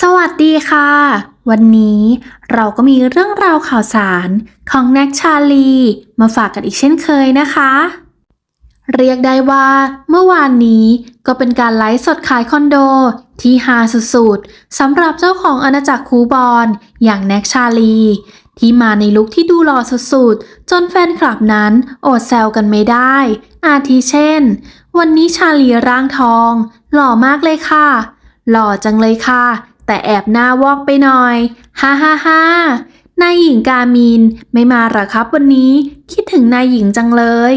สวัสดีค่ะ วันนี้เราก็มีเรื่องราวข่าวสารของแน็กชาลี มาฝากกันอีกเช่นเคยนะคะ เรียกได้ว่า เมื่อวานนี้ก็เป็นการไลฟ์สดขายคอนโด ที่ฮาสุดๆสำหรับเจ้าของอาณาจักรคูบอลอย่างแน็กชาลี ที่มาในลุคที่ดูหล่อสุดๆ จนแฟนคลับนั้นอดแซวกันไม่ได้ อาทิเช่น วันนี้ชาลีร่างทอง หล่อมากเลยค่ะหล่อจังเลยค่ะ แต่แอบหน้าวอกไปหน่อย ฮ่าฮ่าฮ่านายหญิงกามินไม่มาหรอครับวันนี้ คิดถึงนายหญิงจังเลย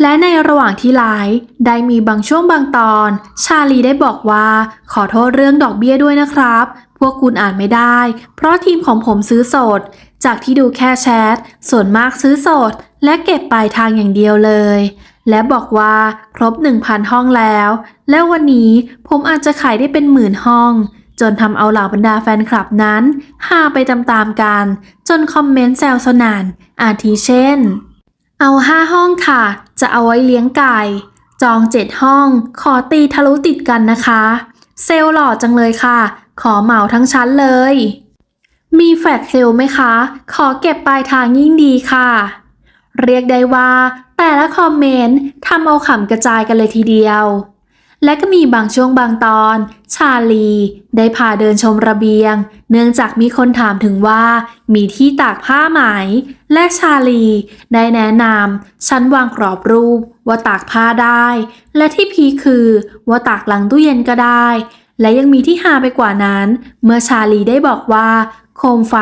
และในระหว่างที่ไลฟ์ได้มีบางช่วงบางตอน ชาลีได้บอกว่า ขอโทษเรื่องดอกเบี้ยด้วยนะครับ พวกคุณอ่านไม่ได้ เพราะทีมของผมซื้อสด จากที่ดูแค่แชท ส่วนมากซื้อสด และเก็บปลายทางอย่างเดียวเลย และบอกว่าครบ 1,000 ห้องแล้ว และวันนี้ผมอาจจะขายได้เป็นหมื่นห้อง จนทำเอาเหล่าบรรดาแฟนคลับนั้นฮาไปตามๆกัน จนคอมเมนต์แซวสนาน อาทิเช่น เอาห้าห้องค่ะ จะเอาไว้เลี้ยงไก่ จองเจ็ดห้อง ขอตีทะลุติดกันนะคะ เซลหล่อจังเลยค่ะ ขอเหมาทั้งชั้นเลย มีแฟลตเซลไหมคะ ขอเก็บปลายทางยิ่งดีค่ะ เรียกได้ว่า แต่ละคอมเมนต์ทำเอาขำกระจายกันเลยทีเดียว และก็มีบางช่วงบางตอน ชาลี ได้พาเดินชมระเบียง เนื่องจากมีคนถามถึงว่า มีที่ตากผ้าไหม และชาลี ได้แนะนำชั้นวางกรอบรูปว่าตากผ้าได้ และที่พีคคือว่าตากหลังตู้เย็นก็ได้ และยังมีที่ฮาไปกว่านั้น เมื่อชาลีได้บอกว่า โคมไฟ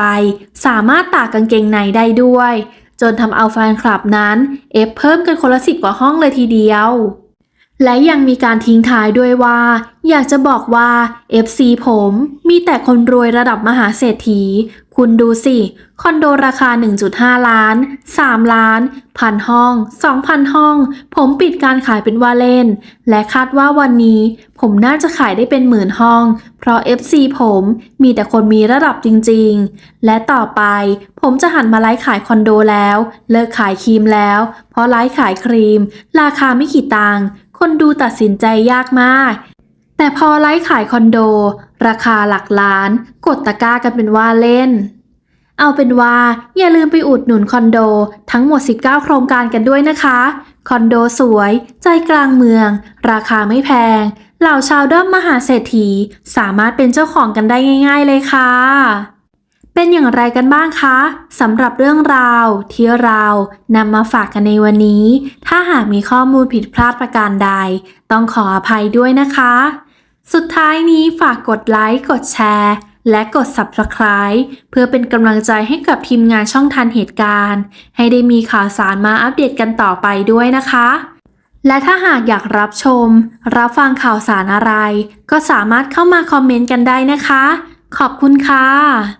สามารถตากกางเกงในได้ด้วย จนทำเอาแฟนคลับนั้น เอฟเพิ่มกันคนละสิบกว่าห้องเลยทีเดียว และยังมีการทิ้งท้ายด้วยว่า อยากจะบอกว่า FC ผมมีแต่คนรวยระดับมหาเศรษฐี คุณดูสิ คอนโดราคา 1.5 ล้าน 3 ล้านพันห้อง 2,000 ห้อง ผมปิดการขายเป็นว่าเล่น และคาดว่าวันนี้ผมน่าจะขายได้เป็นหมื่นห้อง เพราะ FC ผมมีแต่คนมีระดับจริงๆ และต่อไปผมจะหันมาไลฟ์ขายคอนโดแล้ว เลิกขายครีมแล้ว เพราะไลฟ์ขายครีม ราคาไม่กี่ตังค์ คนดูตัดสินใจยากมาก แต่พอไลฟ์ขายคอนโด ราคาหลักล้าน กดตะกร้ากันเป็นว่าเล่น เอาเป็นว่าอย่าลืมไปอุดหนุนคอนโดทั้งหมด 19 โครงการกันด้วยนะคะ คอนโดสวย ใจกลางเมือง ราคาไม่แพง เหล่าชาวด้อมมหาเศรษฐี สามารถเป็นเจ้าของกันได้ง่าย ๆ เลยค่ะ เป็นอย่างไรกันบ้างคะสำหรับเรื่องราวที่เรานำมาฝากกันในวันนี้ ถ้าหากมีข้อมูลผิดพลาดประการใด ต้องขออภัยด้วยนะคะ สุดท้ายนี้ฝากกดไลค์กดแชร์ และกด Subscribe เพื่อเป็นกำลังใจให้กับทีมงานช่องทันเหตุการณ์ ให้ได้มีข่าวสารมาอัปเดตกันต่อไปด้วยนะคะ และถ้าหากอยากรับชม รับฟังข่าวสารอะไร ก็สามารถเข้ามาคอมเมนต์กันได้นะคะ ขอบคุณค่ะ